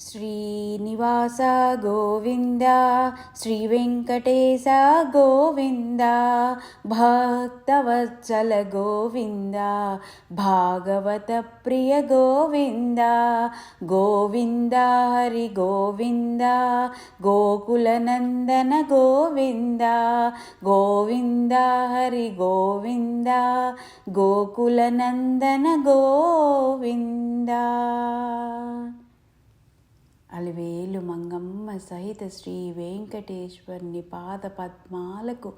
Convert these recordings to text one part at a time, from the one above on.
శ్రీనివాస గోవింద శ్రీ వెంకటేశ గోవింద భక్తవత్సల గోవింద భాగవత ప్రియ గోవింద గోవింద హరి గోవింద గోకులనందన గోవింద గోవింద హరి గోవింద గోకులనందన గోవింద. అలివేలు మంగమ్మ సహిత శ్రీ వెంకటేశ్వరుని పాద పద్మాలకు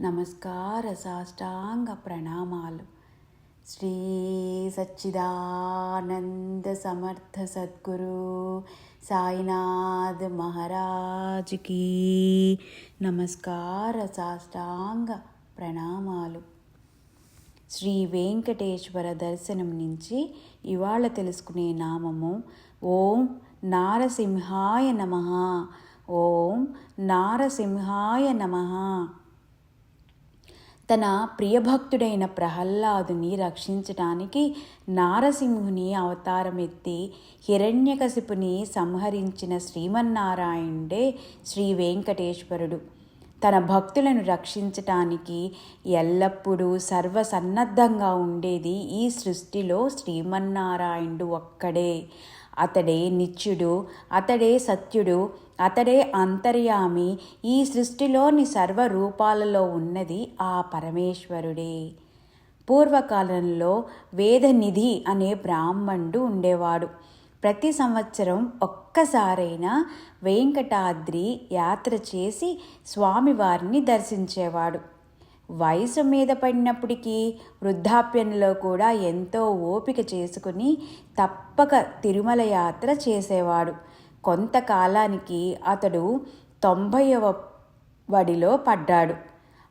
నమస్కార సాష్టాంగ ప్రణామాలు. శ్రీ సచ్చిదానంద సమర్థ సద్గురు సాయినాథ్ మహారాజ్కి నమస్కార సాష్టాంగ ప్రణామాలు. శ్రీ వెంకటేశ్వర దర్శనం నుంచి ఇవాళ తెలుసుకునే నామము ఓం నారసింహాయ నమ. ఓం నారసింహాయ నమ. తన ప్రియభక్తుడైన ప్రహ్లాదుని రక్షించటానికి నారసింహుని అవతారమెత్తి హిరణ్యకశిపుని సంహరించిన శ్రీమన్నారాయణుడే శ్రీ వెంకటేశ్వరుడు. తన భక్తులను రక్షించటానికి ఎల్లప్పుడూ సర్వసన్నద్ధంగా ఉండేది ఈ సృష్టిలో శ్రీమన్నారాయణుడు ఒక్కడే. అతడే నిత్యుడు అతడే సత్యుడు అతడే అంతర్యామి. ఈ సృష్టిలోని సర్వరూపాలలో ఉన్నది ఆ పరమేశ్వరుడే. పూర్వకాలంలో వేదనిధి అనే బ్రాహ్మణుడు ఉండేవాడు. ప్రతి సంవత్సరం ఒక్కసారైనా వెంకటాద్రి యాత్ర చేసి స్వామివారిని దర్శించేవాడు. వయసు మీద పడినప్పటికీ వృద్ధాప్యంలో కూడా ఎంతో ఓపిక చేసుకుని తప్పక తిరుమల యాత్ర చేసేవాడు. కొంతకాలానికి అతడు తొంభైవ వడిలో పడ్డాడు.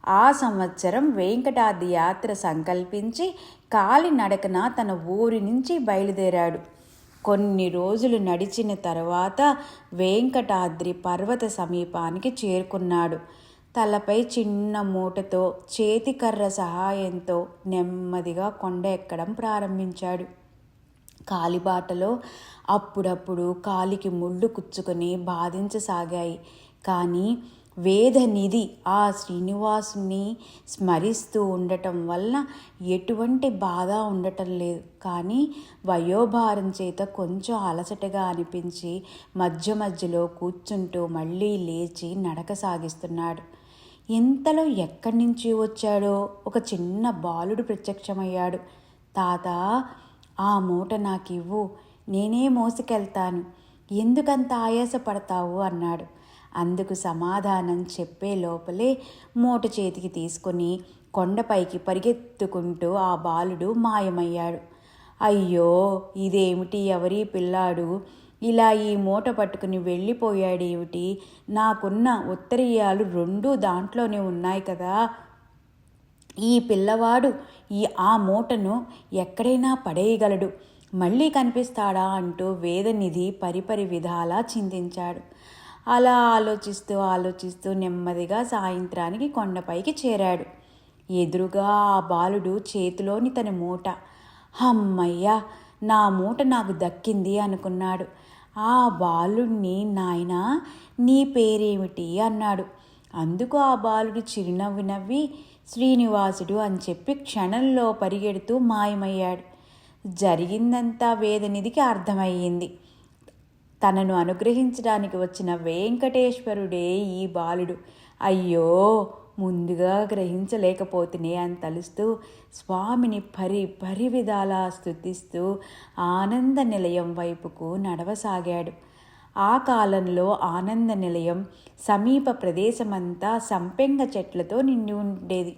ఆ సంవత్సరం వెంకటాద్రి యాత్ర సంకల్పించి కాలినడకన తన ఊరి నుంచి బయలుదేరాడు. కొన్ని రోజులు నడిచిన తర్వాత వెంకటాద్రి పర్వత సమీపానికి చేరుకున్నాడు. తలపై చిన్న మూటతో చేతికర్ర సహాయంతో నెమ్మదిగా కొండ ఎక్కడం ప్రారంభించాడు. కాలిబాటలో అప్పుడప్పుడు కాలికి ముళ్ళు కుచ్చుకొని బాధించసాగాయి. కానీ వేదనిధి ఆ శ్రీనివాసుని స్మరిస్తూ ఉండటం వలన ఎటువంటి బాధ ఉండటం లేదు. కానీ వయోభారం చేత కొంచెం అలసటగా అనిపించి మధ్య మధ్యలో కూర్చుంటూ మళ్ళీ లేచి నడక సాగిస్తున్నాడు. ఇంతలో ఎక్కడి నుంచి వచ్చాడో ఒక చిన్న బాలుడు ప్రత్యక్షమయ్యాడు. తాత ఆ మూట నాకివ్వు. నేనే మోసుకెళ్తాను. ఎందుకంత ఆయాసపడతావు? అన్నాడు. అందుకు సమాధానం చెప్పే లోపలే మూట చేతికి తీసుకొని కొండపైకి పరిగెత్తుకుంటూ ఆ బాలుడు మాయమయ్యాడు. అయ్యో ఇదేమిటి ఎవరి పిల్లాడు? ఇలా ఈ మూట పట్టుకుని వెళ్ళిపోయాడేమిటి? నాకున్న ఉత్తరీయాలు రెండు దాంట్లోనే ఉన్నాయి కదా. ఈ పిల్లవాడు ఈ ఆ మూటను ఎక్కడైనా పడేయగలడు. మళ్ళీ కనిపిస్తాడా అంటూ వేదనిధి పరిపరి విధాలా చింతించాడు. అలా ఆలోచిస్తూ ఆలోచిస్తూ నెమ్మదిగా సాయంత్రానికి కొండపైకి చేరాడు. ఎదురుగా ఆ బాలుడు చేతిలోని తన మూట. అమ్మయ్యా నా మూట నాకు దక్కింది అనుకున్నాడు. ఆ బాలుడిని నాయన నీ పేరేమిటి అన్నాడు. అందుకు ఆ బాలుడు చిరునవ్వు నవ్వి శ్రీనివాసుడు అని చెప్పి క్షణంలో పరిగెడుతూ మాయమయ్యాడు. జరిగిందంతా వేదనిధికి అర్థమయ్యింది. తనను అనుగ్రహించడానికి వచ్చిన వెంకటేశ్వరుడే ఈ బాలుడు. అయ్యో ముందుగా గ్రహించలేకపోతేనే అని తలుస్తూ స్వామిని పరి పరి విధాలా స్థుతిస్తూ ఆనంద నిలయం వైపుకు నడవసాగాడు. ఆ కాలంలో ఆనంద నిలయం సమీప ప్రదేశమంతా సంపెంగ చెట్లతో నిండి ఉండేది.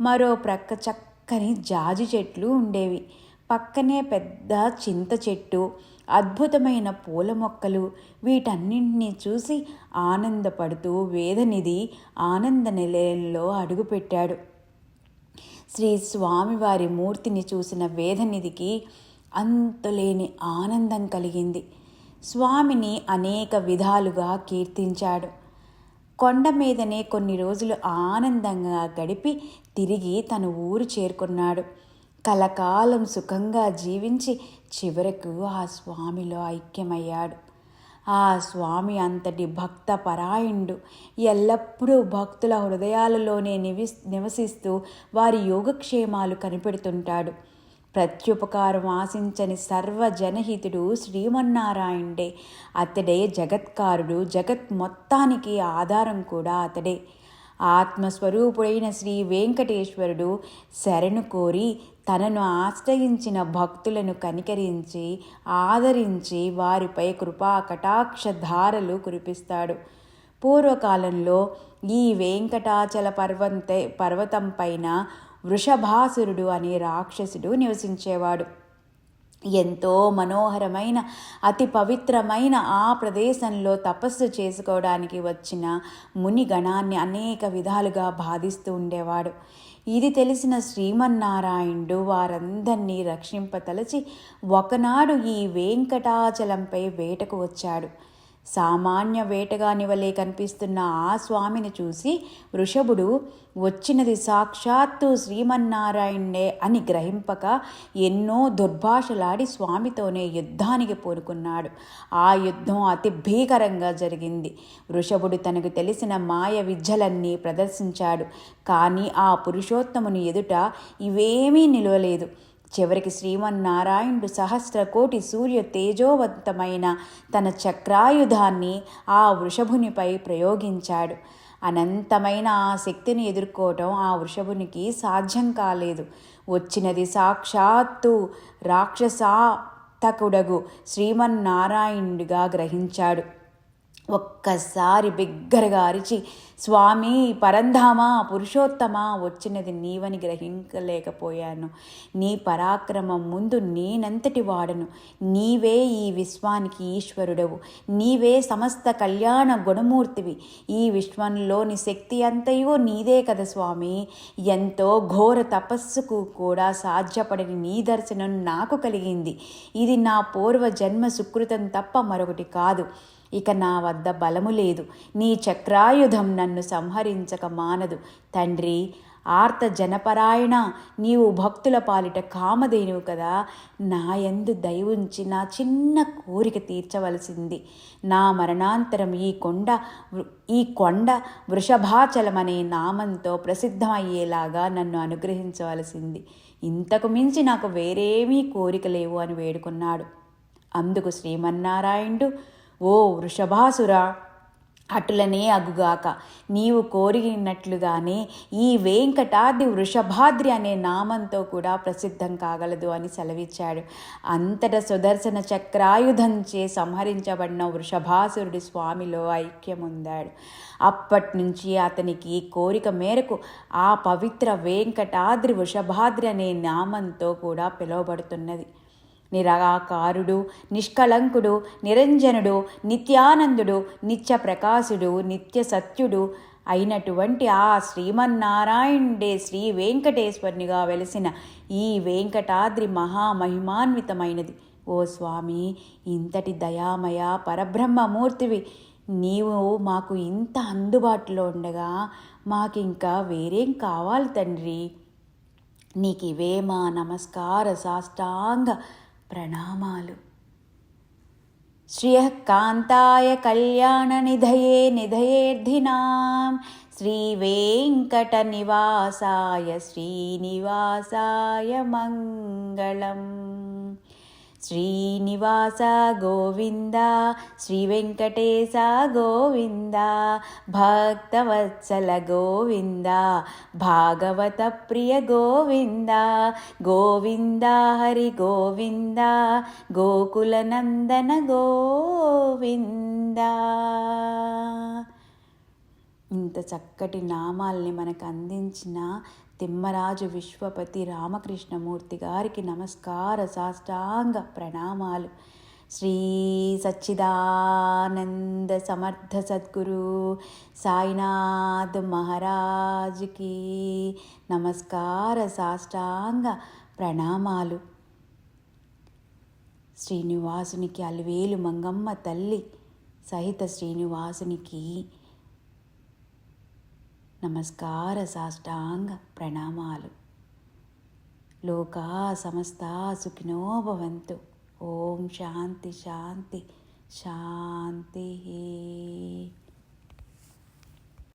మరో ప్రక్క చక్కని జాజి చెట్లు ఉండేవి. పక్కనే పెద్ద చింత చెట్టు అద్భుతమైన పూల మొక్కలు. వీటన్నింటినీ చూసి ఆనందపడుతూ వేదనిధి ఆనంద నిలయంలో అడుగుపెట్టాడు. శ్రీ స్వామివారి మూర్తిని చూసిన వేదనిధికి అంతులేని ఆనందం కలిగింది. స్వామిని అనేక విధాలుగా కీర్తించాడు. కొండ మీదనే కొన్ని రోజులు ఆనందంగా గడిపి తిరిగి తన ఊరు చేరుకున్నాడు. కలకాలం సుఖంగా జీవించి చివరకు ఆ స్వామిలో ఐక్యమయ్యాడు. ఆ స్వామి అంతటి భక్త పరాయణుడు ఎల్లప్పుడూ భక్తుల హృదయాలలోనే నివి నివసిస్తూ వారి యోగక్షేమాలు కనిపెడుతుంటాడు. ప్రత్యుపకారం ఆశించని సర్వజనహితుడు శ్రీమన్నారాయణుడే. అతడే జగత్కారుడు జగత్ మొత్తానికి ఆధారం కూడా అతడే. ఆత్మస్వరూపుడైన శ్రీ వెంకటేశ్వరుడు శరణు కోరి తనను ఆశ్రయించిన భక్తులను కనికరించి ఆదరించి వారిపై కృపా కటాక్ష ధారలు కురిపిస్తాడు. పూర్వకాలంలో ఈ వెంకటాచల పర్వంతే పర్వతం పైన వృషభాసురుడు అనే రాక్షసుడు నివసించేవాడు. ఎంతో మనోహరమైన అతి పవిత్రమైన ఆ ప్రదేశంలో తపస్సు చేసుకోవడానికి వచ్చిన ముని గణాన్ని అనేక విధాలుగా బాధిస్తూ ఉండేవాడు. ఇది తెలిసిన శ్రీమన్నారాయణుడు వారందరినీ రక్షింపతలచి ఒకనాడు ఈ వెంకటాచలంపై వేటకు వచ్చాడు. సామాన్య వేటగాని వలె కనిపిస్తున్న ఆ స్వామిని చూసి వృషభుడు వచ్చినది సాక్షాత్తు శ్రీమన్నారాయణే అని గ్రహింపక ఎన్నో దుర్భాషలాడి స్వామితోనే యుద్ధానికి పూనుకున్నాడు. ఆ యుద్ధం అతి భీకరంగా జరిగింది. వృషభుడు తనకు తెలిసిన మాయ విద్యలన్నీ ప్రదర్శించాడు. కానీ ఆ పురుషోత్తముని ఎదుట ఇవేమీ నిలవలేదు. చివరికి శ్రీమన్నారాయణుడు సహస్రకోటి సూర్య తేజోవంతమైన తన చక్రాయుధాన్ని ఆ వృషభునిపై ప్రయోగించాడు. అనంతమైన ఆ శక్తిని ఎదుర్కోవటం ఆ వృషభునికి సాధ్యం కాలేదు. వచ్చినది సాక్షాత్తు రాక్షసాతకుడగు శ్రీమన్నారాయణుడిగా గ్రహించాడు. ఒక్కసారి బిగ్గరగా అరిచి స్వామి పరంధామ పురుషోత్తమ వచ్చినది నీవని గ్రహించలేకపోయాను. నీ పరాక్రమం ముందు నేనంతటి వాడను. నీవే ఈ విశ్వానికి ఈశ్వరుడవు. నీవే సమస్త కళ్యాణ గుణమూర్తివి. ఈ విశ్వంలోని శక్తి అంతయో నీదే కదా స్వామి. ఎంతో ఘోర తపస్సుకు కూడా సాధ్యపడని నీ దర్శనం నాకు కలిగింది. ఇది నా పూర్వ జన్మ సుకృతం తప్ప మరొకటి కాదు. ఇక నా వద్ద బలము లేదు. నీ చక్రాయుధం నన్ను సంహరించక మానదు. తండ్రి ఆర్త జనపరాయణ నీవు భక్తుల పాలిట కామధేనువు కదా. నాయందు దయవుంచి నా చిన్న కోరిక తీర్చవలసింది. నా మరణాంతరం ఈ కొండ ఈ కొండ వృషభాచలమనే నామంతో ప్రసిద్ధమయ్యేలాగా నన్ను అనుగ్రహించవలసింది. ఇంతకు మించి నాకు వేరేమీ కోరిక లేవు అని వేడుకున్నాడు. అందుకు శ్రీమన్నారాయణుడు ఓ వృషభాసురా అటులనే అగుగాక. నీవు కోరినట్లుగానే ఈ వెంకటాది వృషభాద్రి అనే నామంతో కూడా ప్రసిద్ధం కాగలదు అని సెలవిచ్చాడు. అంతట సుదర్శన చక్రాయుధంచే సంహరించబడిన వృషభాసురుడి స్వామిలో ఐక్యముందాడు. అప్పటి నుంచి అతనికి కోరిక మేరకు ఆ పవిత్ర వెంకటాద్రి వృషభాద్రి అనే నామంతో కూడా పిలువబడుతున్నది. నిరాకారుడు నిష్కళంకుడు నిరంజనుడు నిత్యానందుడు నిత్య ప్రకాశుడు నిత్య సత్యుడు అయినటువంటి ఆ శ్రీమన్నారాయణుడే శ్రీ వెంకటేశ్వరునిగా వెలిసిన ఈ వెంకటాద్రి మహామహిమాన్వితమైనది. ఓ స్వామి ఇంతటి దయామయ పరబ్రహ్మమూర్తివి నీవు మాకు ఇంత అందుబాటులో ఉండగా మాకింకా వేరేం కావాలి తండ్రి? నీకివే మా నమస్కార సాష్టాంగ ప్రణామాలు. శ్రియకాంతాయ కళ్యాణనిధయే నిధయేర్ధినాం. శ్రీవేంకటనివాసాయ శ్రీనివాసాయ మంగళం. శ్రీనివాస గోవింద శ్రీ వెంకటేశ గోవింద భక్తవత్సల గోవింద భాగవత ప్రియ గోవింద గోవింద హరి గోవింద గోకులనందన గోవింద. ఇంత చక్కటి నామాల్ని మనకు అందించిన తిమ్మరాజు విశ్వపతి రామకృష్ణమూర్తి గారికి నమస్కార సాష్టాంగ ప్రణామాలు. శ్రీ సచ్చిదానంద సమర్థ సద్గురు సాయినాథ్ మహారాజుకి నమస్కార సాష్టాంగ ప్రణామాలు. శ్రీనివాసునికి అలివేలు మంగమ్మ తల్లి సహిత శ్రీనివాసునికి నమస్కార సాష్టాంగ ప్రణామాలు. లోకా సమస్తా సుఖినో భవంతు. ఓం శాంతి శాంతి శాంతి.